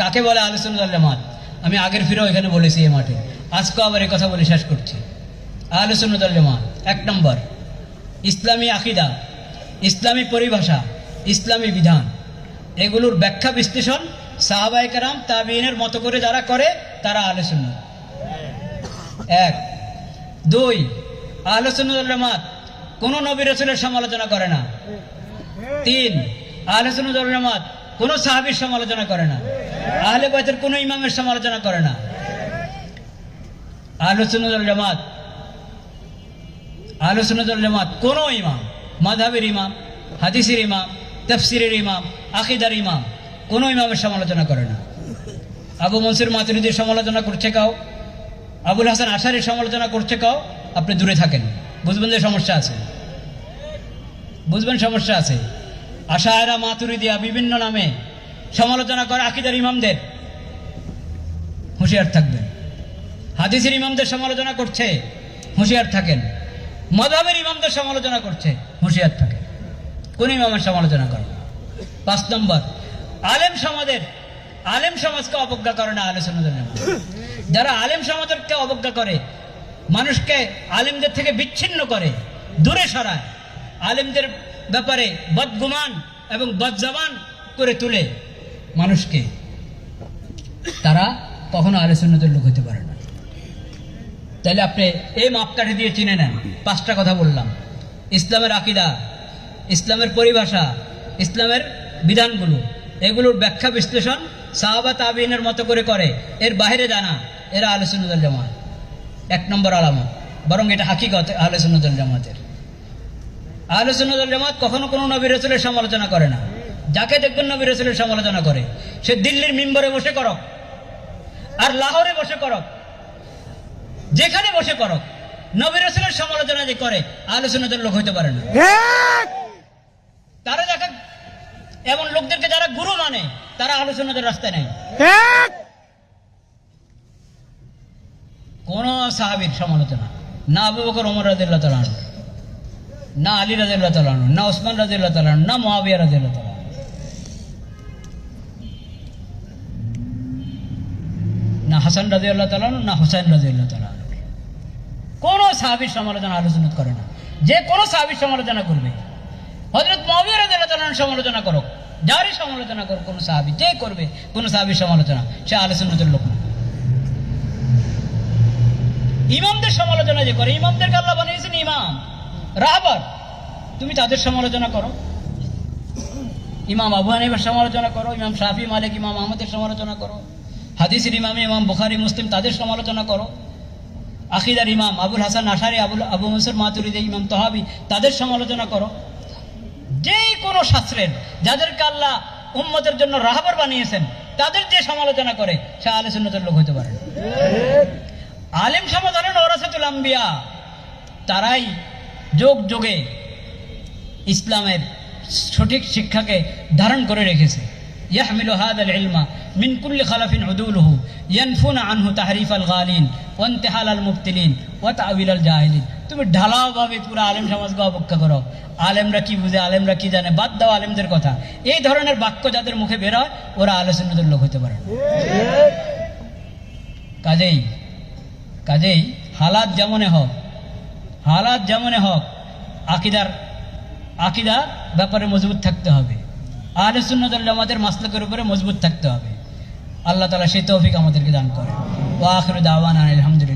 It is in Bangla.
কাকে বলে আলোচনা জামাত? আমি আগের ফিরেও এখানে বলেছি এই মাঠে। আজকেও আবার কথা বলে শেষ করছি। আলোচনা জামাত, এক নম্বর, ইসলামী আকিদা, ইসলামী পরিভাষা, ইসলামী বিধান। এগুলোর ব্যাখ্যা বিশ্লেষণ সাহাবাই কারাম তাবিনের মতো করে যারা করে, তারা আলোচনা এক। দুই আলোচনা জামাত কোনো নবী রসুলের সমালোচনা করে না। তিন আলোচনা জামাত কোনো সাহাবির সমালোচনা করে না। আহলে বাইতের কোনো ইমামের সমালোচনা করে না। আলোচনা জামাত আলোচনা জামাত কোনো ইমাম মাধাবের ইমাম, হাদিসের ইমাম, তফসিরের ইমাম, আকিদার ইমাম কোনো ইমামের সমালোচনা করে না। আবু মনসুর মাতুরিদের সমালোচনা করছে কাও, আবুল হাসান আশারের সমালোচনা করছে কাও, আপনি দূরে থাকেন। বুঝবেন যে সমস্যা আছে। বুঝবেন সমস্যা আছে। আশায়রা মাতুরিদিয়া বিভিন্ন নামে সমালোচনা করে আকিদার ইমামদের হুঁশিয়ার থাকবেন হাদিসের ইমামদের সমালোচনা করছে, হুঁশিয়ার থাকেন। মধাবের ইমামদের সমালোচনা করছে, হুঁশিয়ার থাকেন। কোন ইমামের সমালোচনা করে? না? পাঁচ নম্বর, আলেম সমাজের, আলেম সমাজকে অবজ্ঞা করে না আলোচনা যারা আলেম সমাজকে অবজ্ঞা করে, মানুষকে আলেমদের থেকে বিচ্ছিন্ন করে, দূরে সরায়, আলেমদের ব্যাপারে বদগুমান এবং বদজবান করে তুলে মানুষকে, তারা কখনো আলোচনাদের লোক হতে পারে না। তাহলে আপনি এই মাপকাঠি দিয়ে চিনে নেন। পাঁচটা কথা বললাম। ইসলামের আকিদা, ইসলামের পরিভাষা, ইসলামের বিধানগুলো, এগুলোর ব্যাখ্যা বিশ্লেষণ সাহাবা তাবিনের মতো করে করে। এর বাইরে জানা, এরা আলোচনাদল জামাত। এক নম্বর আলামত, বরং এটা হাকিকত আলোচনাদল জামাতের। আলোচনাদল জামাত কখনো কোনো নবী রসুলের সমালোচনা করে না। যাকে দেখবেন নবী রসুলের সমালোচনা করে সে দিল্লির মিম্বরে বসে করক আর লাহোরে বসে করক যেখানে বসে করক নবী রসুলের সমালোচনা যে করে আলোচনাদের লোক হইতে পারে না। তারা দেখা এমন লোকদেরকে যারা গুরু মানে তারা আলোচনাদের রাস্তায় নেই। কোন সাহাবির সমালোচনা না আবু বকর ওমর রাজিল্লাহ তালান না আলী রাজিল্লাহ তালান না ওসমান রাজিল্লাহ তালান না মহাবিয়া রাজিল্লাহ তালান না হাসান রাজি আল্লাহ তালান না হুসাইন রাজি আল্লাহ তালান কোন সাহাবির সমালোচনা, আলোচনা করে না। যে কোনো সাহাবির সমালোচনা করবে। হজরত মহাবীর রাজি আল্লাহ তালান সমালোচনা করো যারই সমালোচনা করো কোনো সাহাবি যে করবে, কোনো সাহাবির সমালোচনা, সে আলোচনাদের লোক না। ইমামদের সমালোচনা যে করে, ইমামদেরকে আল্লাহ বানিয়েছেন ইমাম। রাহবার। তুমি তাদের সমালোচনা করো। ইমাম আবু হানিফার সমালোচনা করো, ইমাম শাফি, মালিক, ইমাম আহমদের সমালোচনা করো। হাদিসের ইমামে ইমাম বুখারি, মুসলিম, তাদের সমালোচনা করো। আকিদার ইমাম আবুল হাসান আশারি আবুল আবু মনসুর মাতুরিদি ইমাম তহাবি, তাদের সমালোচনা করো। যে কোনো শাস্ত্রের, যাদেরকে আল্লাহ উম্মতের জন্য রাহাবার বানিয়েছেন, তাদের যে সমালোচনা করে, সে আলে সুন্নতের লোক হতে পারে আলেম সমাজ হলেন ওরাসাতুল আম্বিয়া, তারাই যোগ যোগে ইসলামের সঠিক শিক্ষাকে ধারণ করে রেখেছে। খালাফিন উদুলহু ইয়ানফুনা আনহু তাহরিফ আল গালিন ওয়া ইন্তিহাল আল মুবতিলিন ওয়া তাআবিল আল জাহিলিন তুমি ঢালাওভাবে পুরো আলেম সমাজকে অবজ্ঞা করো। আলেমরা কি বুঝে, আলেমরা কি জানে? বাদ দাও আলেমদের কথা। এই ধরনের বাক্য যাদের মুখে বের হয়, ওরা আলোচনাদের লোক হতে পারে। কাজেই কাজেই হালাত যেমনে হোক, হালাত যেমনে হোক, আকিদার আকিদার ব্যাপারে মজবুত থাকতে হবে। আহলে সুন্নতুল জামাতের মাসলাকের উপরে মজবুত থাকতে হবে। আল্লাহ তালা সেই তৌফিক আমাদেরকে দান করে ও আখরুদ আওয়ান আলহামদুলিল্লাহ